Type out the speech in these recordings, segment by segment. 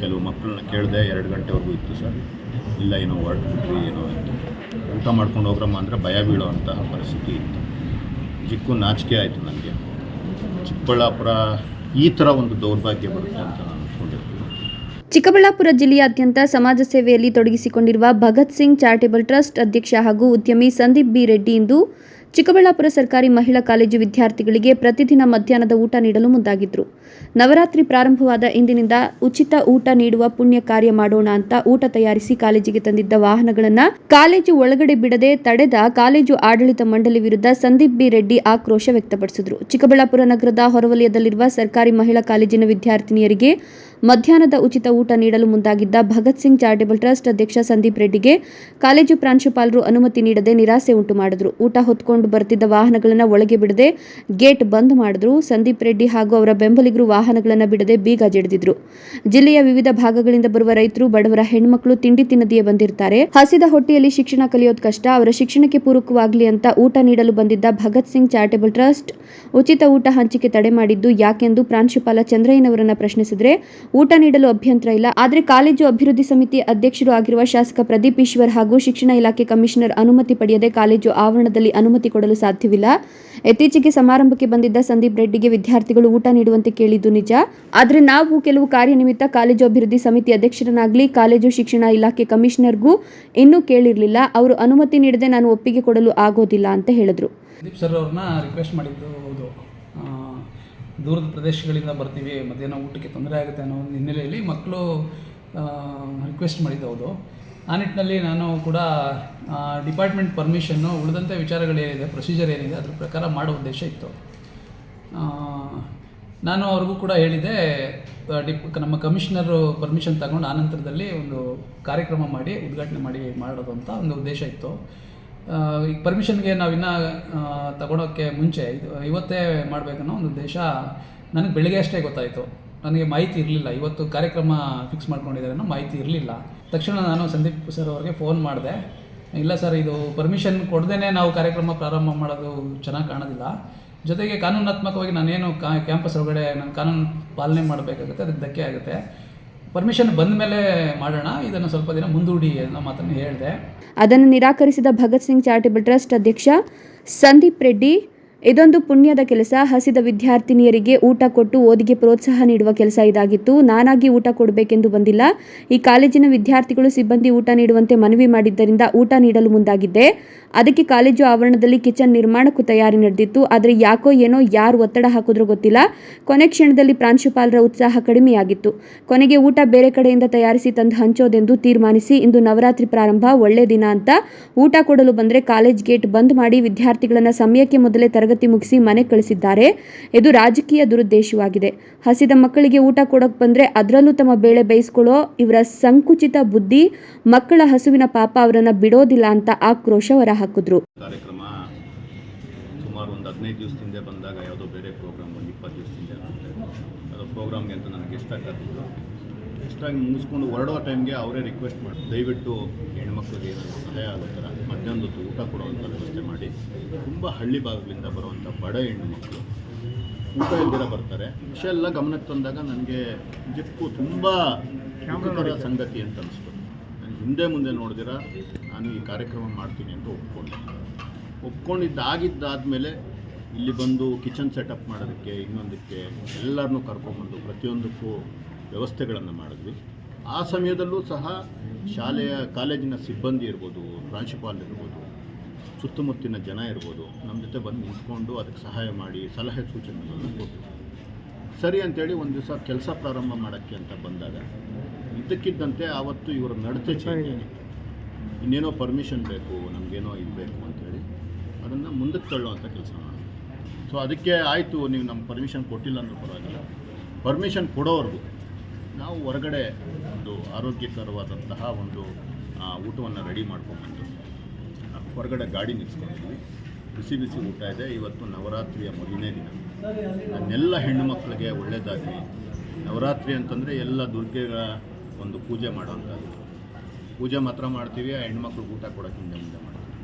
ಕೆಲವು ಮಕ್ಕಳನ್ನ ಕೇಳಿದೆ ಎರಡು ಗಂಟೆವರೆಗೂ ಇತ್ತು ಸರ್. ಇಲ್ಲ, ಏನೋ ಹೊರಟ್ಬಿಟ್ರಿ ಏನೋ ಅಂತ ಊಟ ಮಾಡ್ಕೊಂಡು ಹೋಗ್ರಮ್ಮ ಅಂದರೆ ಭಯ ಬೀಳೋ ಅಂತಹ ಪರಿಸ್ಥಿತಿ ಇತ್ತು. ಚಿಕ್ಕು ನಾಚಿಕೆ ಆಯಿತು ನನಗೆ. ಚಿಕ್ಕಬಳ್ಳಾಪುರ ಈ ಥರ ಒಂದು ದೌರ್ಭಾಗ್ಯ ಬರುತ್ತೆ ಅಂತ ನಾನು ಅಂದ್ಕೊಂಡಿರ್ತೀನಿ ಚಿಕ್ಕಬಳ್ಳಾಪುರ ಜಿಲ್ಲೆಯಾದ್ಯಂತ ಸಮಾಜ ಸೇವೆಯಲ್ಲಿ ತೊಡಗಿಸಿಕೊಂಡಿರುವ ಭಗತ್ ಸಿಂಗ್ ಚಾರಿಟೇಬಲ್ ಟ್ರಸ್ಟ್ ಅಧ್ಯಕ್ಷ ಹಾಗೂ ಉದ್ಯಮಿ ಸಂದೀಪ್ ಬಿ ರೆಡ್ಡಿ ಇಂದು ಚಿಕ್ಕಬಳ್ಳಾಪುರ ಸರ್ಕಾರಿ ಮಹಿಳಾ ಕಾಲೇಜು ವಿದ್ಯಾರ್ಥಿಗಳಿಗೆ ಪ್ರತಿದಿನ ಮಧ್ಯಾಹ್ನದ ಊಟ ನೀಡಲು ಮುಂದಾಗಿದ್ರು. ನವರಾತ್ರಿ ಪ್ರಾರಂಭವಾದ ಇಂದಿನಿಂದ ಉಚಿತ ಊಟ ನೀಡುವ ಪುಣ್ಯ ಕಾರ್ಯ ಮಾಡೋಣ ಅಂತ ಊಟ ತಯಾರಿಸಿ ಕಾಲೇಜಿಗೆ ತಂದಿದ್ದ ವಾಹನಗಳನ್ನು ಕಾಲೇಜು ಒಳಗಡೆ ಬಿಡದೆ ತಡೆದ ಕಾಲೇಜು ಆಡಳಿತ ಮಂಡಳಿ ವಿರುದ್ಧ ಸಂದೀಪ್ ಬಿ ರೆಡ್ಡಿ ಆಕ್ರೋಶ ವ್ಯಕ್ತಪಡಿಸಿದ್ರು. ಚಿಕ್ಕಬಳ್ಳಾಪುರ ನಗರದ ಹೊರವಲಯದಲ್ಲಿರುವ ಸರ್ಕಾರಿ ಮಹಿಳಾ ಕಾಲೇಜಿನ ವಿದ್ಯಾರ್ಥಿನಿಯರಿಗೆ ಮಧ್ಯಾಹ್ನದ ಉಚಿತ ಊಟ ನೀಡಲು ಮುಂದಾಗಿದ್ದ ಭಗತ್ ಸಿಂಗ್ ಚಾರಿಟೇಬಲ್ ಟ್ರಸ್ಟ್ ಅಧ್ಯಕ್ಷ ಸಂದೀಪ್ ರೆಡ್ಡಿಗೆ ಕಾಲೇಜು ಪ್ರಾಂಶುಪಾಲರು ಅನುಮತಿ ನೀಡದೆ ನಿರಾಸೆ ಉಂಟು ಮಾಡಿದ್ರು. ಊಟ ಹೊತ್ಕೊಂಡು ಬರ್ತಿದ್ದ ವಾಹನಗಳನ್ನು ಒಳಗೆ ಬಿಡದೆ ಗೇಟ್ ಬಂದ್ ಮಾಡಿದ್ರು. ಸಂದೀಪ್ ರೆಡ್ಡಿ ಹಾಗೂ ಅವರ ಬೆಂಬಲಿಗರು ವಾಹನಗಳನ್ನು ಬಿಡದೆ ಬೀಗ ಜಡಿದಿದ್ರು. ಜಿಲ್ಲೆಯ ವಿವಿಧ ಭಾಗಗಳಿಂದ ಬರುವ ರೈತರು, ಬಡವರ ಹೆಣ್ಮಕ್ಳು ತಿಂಡಿ ತಿನ್ನದೆಯೇ ಬಂದಿರ್ತಾರೆ. ಹಸಿದ ಹೊಟ್ಟೆಯಲ್ಲಿ ಶಿಕ್ಷಣ ಕಲಿಯೋದು ಕಷ್ಟ. ಅವರ ಶಿಕ್ಷಣಕ್ಕೆ ಪೂರಕವಾಗಲಿ ಅಂತ ಊಟ ನೀಡಲು ಬಂದಿದ್ದ ಭಗತ್ ಸಿಂಗ್ ಚಾರಿಟೇಬಲ್ ಟ್ರಸ್ಟ್ ಉಚಿತ ಊಟ ಹಂಚಿಕೆ ತಡೆ ಮಾಡಿದ್ದು ಯಾಕೆಂದು ಪ್ರಾಂಶುಪಾಲ ಚಂದ್ರಯ್ಯನವರನ್ನು ಪ್ರಶ್ನಿಸಿದ್ರೆ ಊಟ ನೀಡಲು ಅಭ್ಯಂತರ ಇಲ್ಲ. ಆದರೆ ಕಾಲೇಜು ಅಭಿವೃದ್ಧಿ ಸಮಿತಿ ಅಧ್ಯಕ್ಷರು ಆಗಿರುವ ಶಾಸಕ ಪ್ರದೀಪ್ ಈಶ್ವರ್ ಹಾಗೂ ಶಿಕ್ಷಣ ಇಲಾಖೆ ಕಮಿಷನರ್ ಅನುಮತಿ ಪಡೆಯದೆ ಕಾಲೇಜು ಆವರಣದಲ್ಲಿ ಅನುಮತಿ ಕೊಡಲು ಸಾಧ್ಯವಿಲ್ಲ. ಇತ್ತೀಚೆಗೆ ಸಮಾರಂಭಕ್ಕೆ ಬಂದಿದ್ದ ಸಂದೀಪ್ ರೆಡ್ಡಿಗೆ ವಿದ್ಯಾರ್ಥಿಗಳು ಊಟ ನೀಡುವಂತೆ ಕೇಳಿದ್ದು ನಿಜ. ಆದರೆ ನಾವು ಕೆಲವು ಕಾರ್ಯನಿಮಿತ್ತ ಕಾಲೇಜು ಅಭಿವೃದ್ಧಿ ಸಮಿತಿ ಅಧ್ಯಕ್ಷರನ್ನಾಗಲಿ ಕಾಲೇಜು ಶಿಕ್ಷಣ ಇಲಾಖೆ ಕಮಿಷನರ್ಗೂ ಇನ್ನೂ ಕೇಳಿರಲಿಲ್ಲ. ಅವರು ಅನುಮತಿ ನೀಡದೆ ನಾನು ಒಪ್ಪಿಗೆ ಕೊಡಲು ಆಗೋದಿಲ್ಲ ಅಂತ ಹೇಳಿದ್ರು. ರಿಕ್ವೆಸ್ಟ್ ಮಾಡಿದ್ದು ಹೌದು. ದೂರದ ಪ್ರದೇಶಗಳಿಂದ ಬರ್ತೀವಿ, ಮಧ್ಯಾಹ್ನ ಊಟಕ್ಕೆ ತೊಂದರೆ ಆಗುತ್ತೆ ಅನ್ನೋ ಒಂದು ಹಿನ್ನೆಲೆಯಲ್ಲಿ ಮಕ್ಕಳು ರಿಕ್ವೆಸ್ಟ್ ಮಾಡಿದ್ದು ಹೌದು ಆ ನಿಟ್ಟಿನಲ್ಲಿ ನಾನು ಕೂಡ ಡಿಪಾರ್ಟ್ಮೆಂಟ್ ಪರ್ಮಿಷನ್ನು ಉಳಿದಂಥ ವಿಚಾರಗಳೇನಿದೆ ಪ್ರೊಸೀಜರ್ ಏನಿದೆ ಅದ್ರ ಪ್ರಕಾರ ಮಾಡೋ ಉದ್ದೇಶ ಇತ್ತು. ನಾನು ಅವ್ರಿಗೂ ಕೂಡ ಹೇಳಿದೆ ಡಿಪ್ ನಮ್ಮ ಕಮಿಷನರು ಪರ್ಮಿಷನ್ ತಗೊಂಡು ಆನಂತರದಲ್ಲಿ ಒಂದು ಕಾರ್ಯಕ್ರಮ ಮಾಡಿ, ಉದ್ಘಾಟನೆ ಮಾಡಿ, ಮಾಡೋದು ಅಂತ ಒಂದು ಉದ್ದೇಶ ಇತ್ತು. ಆ, ಈ ಪರ್ಮಿಷನ್ಗೆ ನಾವು ಇನ್ನೂ ತಗೊಳೋಕ್ಕೆ ಮುಂಚೆ ಇದು ಇವತ್ತೇ ಮಾಡಬೇಕನ್ನೋ ಒಂದು ಉದ್ದೇಶ ನನಗೆ ಬೆಳಿಗ್ಗೆ ಅಷ್ಟೇ ಗೊತ್ತಾಯಿತು. ನನಗೆ ಮಾಹಿತಿ ಇರಲಿಲ್ಲ. ಇವತ್ತು ಕಾರ್ಯಕ್ರಮ ಫಿಕ್ಸ್ ಮಾಡ್ಕೊಂಡಿದ್ದಾರೆ ಅನ್ನೋ ಮಾಹಿತಿ ಇರಲಿಲ್ಲ. ತಕ್ಷಣ ನಾನು ಸಂದೀಪ್ ಸರ್ ಅವ್ರಿಗೆ ಫೋನ್ ಮಾಡಿದೆ. ಇಲ್ಲ ಸರ್ ಇದು ಪರ್ಮಿಷನ್ ಕೊಡ್ದೇ ನಾವು ಕಾರ್ಯಕ್ರಮ ಪ್ರಾರಂಭ ಮಾಡೋದು ಚೆನ್ನಾಗಿ ಕಾಣೋದಿಲ್ಲ. ಜೊತೆಗೆ ಕಾನೂನಾತ್ಮಕವಾಗಿ ನಾನೇನು ಕ್ಯಾಂಪಸ್ ಒಳಗಡೆ ನಾನು ಕಾನೂನು ಪಾಲನೆ ಮಾಡಬೇಕಾಗುತ್ತೆ ಅದಕ್ಕೆ ಧಕ್ಕೆ ಆಗುತ್ತೆ. ಪರ್ಮಿಷನ್ ಬಂದ ಮೇಲೆ ಮಾಡೋಣ. ಇದನ್ನು ಸ್ವಲ್ಪ ದಿನ ಮುಂದೂಡಿ ಅನ್ನೋ ಮಾತನ್ನು ಹೇಳಿದೆ. ಅದನ್ನು ನಿರಾಕರಿಸಿದ ಭಗತ್ ಸಿಂಗ್ ಚಾರಿಟೇಬಲ್ ಟ್ರಸ್ಟ್ ಅಧ್ಯಕ್ಷ ಸಂದೀಪ್ ರೆಡ್ಡಿ ಇದೊಂದು ಪುಣ್ಯದ ಕೆಲಸ. ಹಸಿದ ವಿದ್ಯಾರ್ಥಿನಿಯರಿಗೆ ಊಟ ಕೊಟ್ಟು ಓದಿಗೆ ಪ್ರೋತ್ಸಾಹ ನೀಡುವ ಕೆಲಸ ಇದಾಗಿತ್ತು. ನಾನಾಗಿ ಊಟ ಕೊಡಬೇಕೆಂದು ಬಂದಿಲ್ಲ. ಈ ಕಾಲೇಜಿನ ವಿದ್ಯಾರ್ಥಿಗಳು ಸಿಬ್ಬಂದಿ ಊಟ ನೀಡುವಂತೆ ಮನವಿ ಮಾಡಿದ್ದರಿಂದ ಊಟ ನೀಡಲು ಮುಂದಾಗಿದ್ದೆ. ಅದಕ್ಕೆ ಕಾಲೇಜು ಆವರಣದಲ್ಲಿ ಕಿಚನ್ ನಿರ್ಮಾಣಕ್ಕೂ ತಯಾರಿ ನಡೆದಿತ್ತು. ಆದರೆ ಯಾಕೋ ಏನೋ ಯಾರು ಒತ್ತಡ ಹಾಕಿದ್ರು ಗೊತ್ತಿಲ್ಲ. ಕೊನೆ ಕ್ಷಣದಲ್ಲಿ ಪ್ರಾಂಶುಪಾಲರ ಉತ್ಸಾಹ ಕಡಿಮೆಯಾಗಿತ್ತು. ಕೊನೆಗೆ ಊಟ ಬೇರೆ ಕಡೆಯಿಂದ ತಯಾರಿಸಿ ತಂದು ಹಂಚೋದೆಂದು ತೀರ್ಮಾನಿಸಿ ಇಂದು ನವರಾತ್ರಿ ಪ್ರಾರಂಭ. ಒಳ್ಳೆ ದಿನ ಅಂತ. ಊಟ ಕೊಡಲು ಬಂದರೆ ಕಾಲೇಜ್ ಗೇಟ್ ಬಂದ್ ಮಾಡಿ ವಿದ್ಯಾರ್ಥಿಗಳನ್ನು ಸಮಯಕ್ಕೆ ಮೊದಲೇ ತರಗತಿ ಮುಗಿಸಿ ಮನೆ ಕಳಿಸಿದ್ದಾರೆ. ಇದು ರಾಜಕೀಯ ದುರುದ್ದೇಶವಾಗಿದೆ. ಹಸಿದ ಮಕ್ಕಳಿಗೆ ಊಟ ಕೊಡೋಕೆ ಬಂದರೆ ಅದರಲ್ಲೂ ತಮ್ಮ ಬೇಳೆ ಬೇಯಿಸ್ಕೊಳ್ಳೋ ಇವರ ಸಂಕುಚಿತ ಬುದ್ಧಿ ಮಕ್ಕಳ ಹಸುವಿನ ಪಾಪ ಅವರನ್ನು ಬಿಡೋದಿಲ್ಲ ಅಂತ ಆಕ್ರೋಶ ಹೊರಹಾಕಿದ್ರು. ಕಾರ್ಯಕ್ರಮ ಸುಮಾರು ಒಂದು ಹದಿನೈದು ದಿವಸದಿಂದ ಬಂದಾಗ ಯಾವುದೋ ಬೇರೆ ಪ್ರೋಗ್ರಾಮ್ ಒಂದು ಇಪ್ಪತ್ತು ದಿವಸದಿಂದ ಅದು ಪ್ರೋಗ್ರಾಮ್ಗೆ ಅಂತ ನನಗೆ ಎಷ್ಟಾಗಿತ್ತು ಎಷ್ಟಾಗಿ ಮುಗಿಸ್ಕೊಂಡು ಹೊರಡೋ ಟೈಮ್ಗೆ ಅವರೇ ರಿಕ್ವೆಸ್ಟ್ ಮಾಡಿ ದಯವಿಟ್ಟು ಹೆಣ್ಮಕ್ಳಿಗೆ ಏನಾದರೂ ಸಹಾಯ ಆಗೋ ಥರ ಮಧ್ಯಾಹ್ನದ ಊಟ ಕೊಡುವಂಥ ವ್ಯವಸ್ಥೆ ಮಾಡಿ, ತುಂಬ ಹಳ್ಳಿ ಭಾಗಗಳಿಂದ ಬರುವಂಥ ಬಡ ಹೆಣ್ಣು ಮಕ್ಕಳು, ಊಟ ಇಲ್ದಿರ ಬರ್ತಾರೆ. ವಿಷಯ ಎಲ್ಲ ಗಮನಕ್ಕೆ ತಂದಾಗ ನನಗೆ ನಿಜಕ್ಕೂ ತುಂಬ ದುಃಖಕರ ಸಂಗತಿ ಅಂತ ಅನಿಸ್ತು. ನಾನು ಹಿಂದೆ ಮುಂದೆ ನೋಡಿದಿರ, ನಾನು ಈ ಕಾರ್ಯಕ್ರಮ ಮಾಡ್ತೀನಿ ಅಂತ ಒಪ್ಕೊಂಡೆ. ಒಪ್ಕೊಂಡಿದ್ದಾಗಿದ್ದಾದಮೇಲೆ ಇಲ್ಲಿ ಬಂದು ಕಿಚನ್ ಸೆಟಪ್ ಮಾಡೋದಕ್ಕೆ ಇನ್ನೊಂದಕ್ಕೆ ಎಲ್ಲರನ್ನೂ ಕರ್ಕೊಂಡ್ಬಂದು ಪ್ರತಿಯೊಂದಕ್ಕೂ ವ್ಯವಸ್ಥೆಗಳನ್ನು ಮಾಡಿದ್ವಿ. ಆ ಸಮಯದಲ್ಲೂ ಸಹ ಶಾಲೆಯ ಕಾಲೇಜಿನ ಸಿಬ್ಬಂದಿ ಇರ್ಬೋದು ಪ್ರಾಂಶುಪಾಲ ಇರ್ಬೋದು ಸುತ್ತಮುತ್ತಿನ ಜನ ಇರ್ಬೋದು ನಮ್ಮ ಜೊತೆ ಬಂದು ನಿಂತ್ಕೊಂಡು ಅದಕ್ಕೆ ಸಹಾಯ ಮಾಡಿ ಸಲಹೆ ಸೂಚನೆಗಳನ್ನು ಕೊಟ್ಟರು. ಸರಿ ಅಂತೇಳಿ ಒಂದು ದಿವಸ ಕೆಲಸ ಪ್ರಾರಂಭ ಮಾಡೋಕ್ಕೆ ಅಂತ ಬಂದಾಗ ಇದ್ದಕ್ಕಿದ್ದಂತೆ ಆವತ್ತು ಇವರ ನಡತೆ ಚೇಂಜ್ ಆಗಿತ್ತು. ಇನ್ನೇನೋ ಪರ್ಮಿಷನ್ ಬೇಕು ನಮಗೇನೋ ಇದು ಬೇಕು ಅಂತೇಳಿ ಅದನ್ನು ಮುಂದಕ್ಕೆ ತಳ್ಳುವಂಥ ಕೆಲಸ ಮಾಡೋದು ಸೊ ಅದಕ್ಕೆ ಆಯಿತು ನೀವು ನಮ್ಗೆ ಪರ್ಮಿಷನ್ ಕೊಟ್ಟಿಲ್ಲ ಅನ್ನೋ ಪರವಾಗಿಲ್ಲ. ಪರ್ಮಿಷನ್ ಕೊಡೋವರೆಗೂ ನಾವು ಹೊರಗಡೆ ಒಂದು ಆರೋಗ್ಯಕರವಾದಂತಹ ಒಂದು ಊಟವನ್ನು ರೆಡಿ ಮಾಡ್ಕೊಂಡ್ಬಂದು ಹೊರಗಡೆ ಗಾಡಿ ನಿಲ್ಸ್ಕೊಂಡಿದ್ವಿ ಬಿಸಿ ಬಿಸಿ ಊಟ ಇದೆ. ಇವತ್ತು ನವರಾತ್ರಿಯ ಮೊದಲನೇ ದಿನ. ನನ್ನೆಲ್ಲ ಹೆಣ್ಣು ಮಕ್ಕಳಿಗೆ ಒಳ್ಳೆಯದಾಗಲಿ ನವರಾತ್ರಿ ಅಂತಂದರೆ ಎಲ್ಲ ದುರ್ಗೆಗಳ ಒಂದು ಪೂಜೆ ಮಾಡೋವಂಥದ್ದು. ಪೂಜೆ ಮಾತ್ರ ಮಾಡ್ತೀವಿ, ಆ ಹೆಣ್ಮಕ್ಳಿಗೆ ಊಟ ಕೊಡೋಕೆ ಹಿಂದೆ ಮುಂದೆ ಮಾಡ್ತೀವಿ.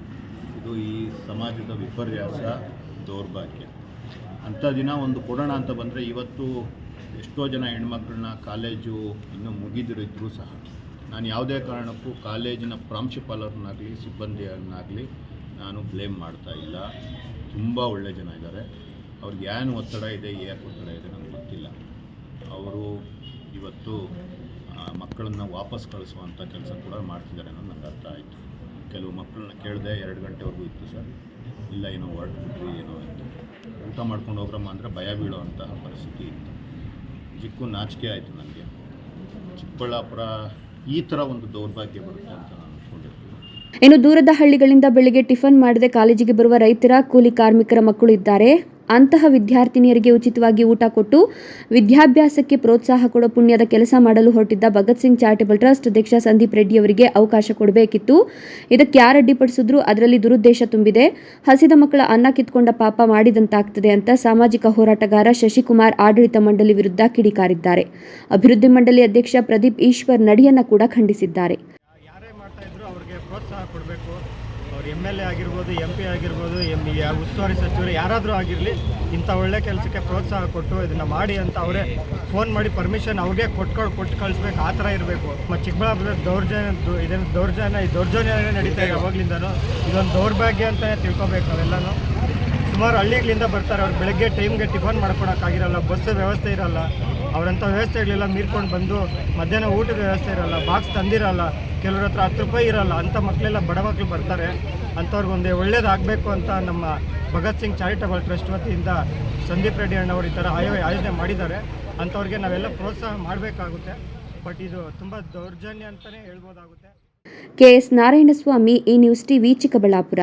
ಇದು ಈ ಸಮಾಜದ ವಿಪರ್ಯಾಸ, ದೌರ್ಭಾಗ್ಯ. ಅಂಥ ದಿನ ಒಂದು ಕೊಡೋಣ ಅಂತ ಬಂದರೆ ಇವತ್ತು ಎಷ್ಟೋ ಜನ ಹೆಣ್ಮಕ್ಳನ್ನ ಕಾಲೇಜು ಇನ್ನೂ ಮುಗಿದಿರಿದ್ರು ಸಹ ನಾನು ಯಾವುದೇ ಕಾರಣಕ್ಕೂ ಕಾಲೇಜಿನ ಪ್ರಾಂಶುಪಾಲರನ್ನಾಗಲಿ, ಸಿಬ್ಬಂದಿಯನ್ನಾಗಲಿ ನಾನು ಬ್ಲೇಮ್ ಮಾಡ್ತಾ ಇಲ್ಲ. ತುಂಬ ಒಳ್ಳೆ ಜನ ಇದ್ದಾರೆ. ಅವ್ರಿಗೆ ಏನು ಒತ್ತಡ ಇದೆ, ಯಾಕೆ ಒತ್ತಡ ಇದೆ ನನಗೆ ಗೊತ್ತಿಲ್ಲ. ಅವರು ಇವತ್ತು ಮಕ್ಕಳನ್ನು ವಾಪಸ್ ಕಳಿಸುವಂಥ ಕೆಲಸ ಕೂಡ ಮಾಡ್ತಿದ್ದಾರೆ ಅನ್ನೋದು ನನಗೆ ಅರ್ಥ ಆಯಿತು. ಕೆಲವು ಮಕ್ಕಳನ್ನ ಕೇಳಿದೆ ಎರಡು ಗಂಟೆವರೆಗೂ ಇತ್ತು ಸರ್. ಇಲ್ಲ ಏನೋ ಹೊರಟ್ಬಿಟ್ರಿ ಏನೋ ಅಂತ. ಊಟ ಮಾಡ್ಕೊಂಡು ಹೋಗ್ರಮ್ಮ ಅಂದರೆ ಭಯ ಬೀಳುವಂತಹ ಪರಿಸ್ಥಿತಿ ಇತ್ತು. ನಿಜಕ್ಕೂ ನಾಚಿಕೆ ಆಯಿತು ನನಗೆ. ಚಿಕ್ಕಬಳ್ಳಾಪುರ ಈ ಥರ ಒಂದು ದೌರ್ಭಾಗ್ಯ ಬರುತ್ತೆ ಅಂತ ನಾನು ಅಂದ್ಕೊಂಡಿರ್ತೀನಿ ಇನ್ನು ದೂರದ ಹಳ್ಳಿಗಳಿಂದ ಬೆಳಿಗ್ಗೆ ಟಿಫನ್ ಮಾಡದೆ ಕಾಲೇಜಿಗೆ ಬರುವ ರೈತರ ಕೂಲಿ ಕಾರ್ಮಿಕರ ಮಕ್ಕಳು ಇದ್ದಾರೆ. ಅಂತಹ ವಿದ್ಯಾರ್ಥಿನಿಯರಿಗೆ ಉಚಿತವಾಗಿ ಊಟ ಕೊಟ್ಟು ವಿದ್ಯಾಭ್ಯಾಸಕ್ಕೆ ಪ್ರೋತ್ಸಾಹ ಕೊಡೋ ಪುಣ್ಯದ ಕೆಲಸ ಮಾಡಲು ಹೊರಟಿದ್ದ ಭಗತ್ ಸಿಂಗ್ ಚಾರಿಟಬಲ್ ಟ್ರಸ್ಟ್ ಅಧ್ಯಕ್ಷ ಸಂದೀಪ್ ರೆಡ್ಡಿ ಅವರಿಗೆ ಅವಕಾಶ ಕೊಡಬೇಕಿತ್ತು. ಇದಕ್ಕೆ ಯಾರು ಅಡ್ಡಿಪಡಿಸಿದ್ರು ಅದರಲ್ಲಿ ದುರುದ್ದೇಶ ತುಂಬಿದೆ. ಹಸಿದ ಮಕ್ಕಳ ಅನ್ನ ಕಿತ್ಕೊಂಡ ಪಾಪ ಮಾಡಿದಂತಾಗ್ತದೆ ಅಂತ ಸಾಮಾಜಿಕ ಹೋರಾಟಗಾರ ಶಶಿಕುಮಾರ್ ಆಡಳಿತ ಮಂಡಳಿ ವಿರುದ್ಧ ಕಿಡಿಕಾರಿದ್ದಾರೆ. ಅಭಿವೃದ್ಧಿ ಮಂಡಳಿ ಅಧ್ಯಕ್ಷ ಪ್ರದೀಪ್ ಈಶ್ವರ್ ನಡಿಯನ್ನ ಕೂಡ ಖಂಡಿಸಿದ್ದಾರೆ ಯಾರೇ ಮಾಡ್ತಾ ಇದ್ರು ಅವ್ರಿಗೆ ಪ್ರೋತ್ಸಾಹ ಕೊಡಬೇಕು ಅವ್ರು ಎಂ ಎಲ್ ಎ ಆಗಿರ್ಬೋದು ಎಂ ಪಿ ಆಗಿರ್ಬೋದು ಎಂ ಉಸ್ತುವಾರಿ ಸಚಿವರು ಯಾರಾದರೂ ಆಗಿರಲಿ, ಇಂಥ ಒಳ್ಳೆ ಕೆಲಸಕ್ಕೆ ಪ್ರೋತ್ಸಾಹ ಕೊಟ್ಟು ಇದನ್ನು ಮಾಡಿ ಅಂತ ಅವರೇ ಫೋನ್ ಮಾಡಿ ಪರ್ಮಿಷನ್ ಅವ್ರಿಗೆ ಕೊಟ್ಕೊಂಡು ಕೊಟ್ಟು ಕಳಿಸ್ಬೇಕು, ಆ ಥರ ಇರಬೇಕು. ಮತ್ತು ಚಿಕ್ಕಬಳ್ಳಾಪುರ ದೌರ್ಜನ್ಯ ಇದನ್ನು ಇದೇನು ದೌರ್ಜನ್ಯ, ಈ ದೌರ್ಜನ್ಯ ನಡೀತಾ ಇದೆ ಯಾವಾಗಲಿಂದನೂ ಇದೊಂದು ದೌರ್ಭಾಗ್ಯ ಅಂತಲೇ ತಿಳ್ಕೊಬೇಕು ಅವೆಲ್ಲನೂ ಸುಮಾರು ಹಳ್ಳಿಗಳಿಂದ ಬರ್ತಾರೆ ಅವ್ರು, ಬೆಳಗ್ಗೆ ಟೈಮ್ಗೆ ಟಿಫನ್ ಮಾಡ್ಕೊಳಕ್ಕಾಗಿರಲ್ಲ ಬಸ್ ವ್ಯವಸ್ಥೆ ಇರಲ್ಲ, ಅವರಂಥ ವ್ಯವಸ್ಥೆಗಳೆಲ್ಲ ಮೀರ್ಕೊಂಡು ಬಂದು ಮಧ್ಯಾಹ್ನ ಊಟದ ವ್ಯವಸ್ಥೆ ಇರಲ್ಲ ಬಾಕ್ಸ್ ತಂದಿರಲ್ಲ, ಕೆಲವ್ರ ಹತ್ರ ಹತ್ತು ರೂಪಾಯಿ ಇರಲ್ಲ, ಅಂಥ ಮಕ್ಕಳೆಲ್ಲ ಬಡ ಮಕ್ಕಳು ಬರ್ತಾರೆ. ಅಂಥವ್ರಿಗೊಂದು ಒಳ್ಳೇದಾಗಬೇಕು ಅಂತ ನಮ್ಮ ಭಗತ್ ಸಿಂಗ್ ಚಾರಿಟಬಲ್ ಟ್ರಸ್ಟ್ ವತಿಯಿಂದ ಸಂದೀಪ್ ರೆಡ್ಡಿ ಅಣ್ಣವರು ಈ ಥರ ಆಯೋ, ಆಯೋಜನೆ ಮಾಡಿದ್ದಾರೆ. ಅಂಥವ್ರಿಗೆ ನಾವೆಲ್ಲ ಪ್ರೋತ್ಸಾಹ ಮಾಡಬೇಕಾಗುತ್ತೆ. ಬಟ್ ಇದು ತುಂಬ ದೌರ್ಜನ್ಯ ಅಂತಲೇ ಹೇಳ್ಬೋದಾಗುತ್ತೆ. ಕೆ ಎಸ್ ನಾರಾಯಣಸ್ವಾಮಿ ಈ ನ್ಯೂಸ್ ಟಿವಿ, ಚಿಕ್ಕಬಳ್ಳಾಪುರ.